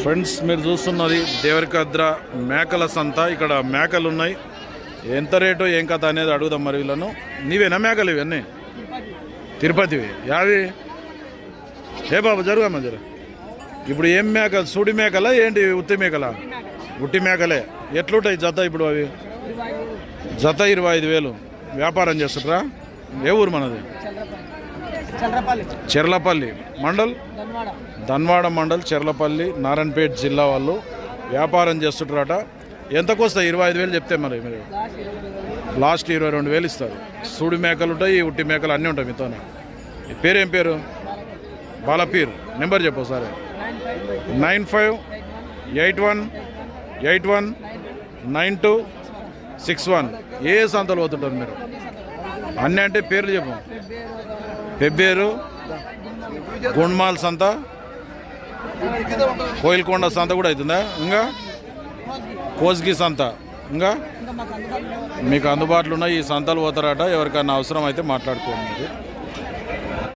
Friends మీరు చూస్తున్నది దేవరికద్ర మేకల సంత. ఇక్కడ మేకలు ఉన్నాయి ఎంత రేటు ఏం కథ అనేది అడుగుదాం మరి వీళ్ళను. నీవేనా మేకలు ఇవన్నీ తిరుపతివి. యావి ఏ బాబు జరుగమ్మా జరు ఇప్పుడు ఏం మేక? సూడి మేకలా ఏంటి ఉత్తి మేకలా? ఉట్టి మేకలే. ఎట్లుంటాయి జత ఇప్పుడు అవి? జత ఇరవై ఐదు వేలు. వ్యాపారం చేస్తుంటారా ఏ ఊరు మనది? చెర్లపల్లి. మండల్? ధన్వాడ. మండల్ చెర్లపల్లి నారాయణపేట జిల్లా వాళ్ళు వ్యాపారం చేస్తుంటారట. ఎంతకు వస్తాయి? ఇరవై ఐదు వేలు చెప్తే మరి మీరు. లాస్ట్ ఇరవై రెండు వేలు. ఇస్తారు. సూడి మేకలు ఉంటాయి ఉట్టి మేకలు అన్నీ ఉంటాయి మీతోనే. పేరు ఏం పేరు? బాలపీర్. నెంబర్ చెప్పు సరే nine five eight one eight one nine two six one. ఏ సంతలు పోతుంటారు మీరు? అన్నీ అంటే పేర్లు చెప్పు. పెబ్బేరు గుండ్మాల్ సంత కోయిల్కొండ సంత కూడా అవుతుందా? ఇంకా? కోస్గి సంత. ఇంకా? మీకు అందుబాటులో ఉన్న ఈ సంతలు పోతారట ఎవరికైనా అవసరం అయితే మాట్లాడుకోండి.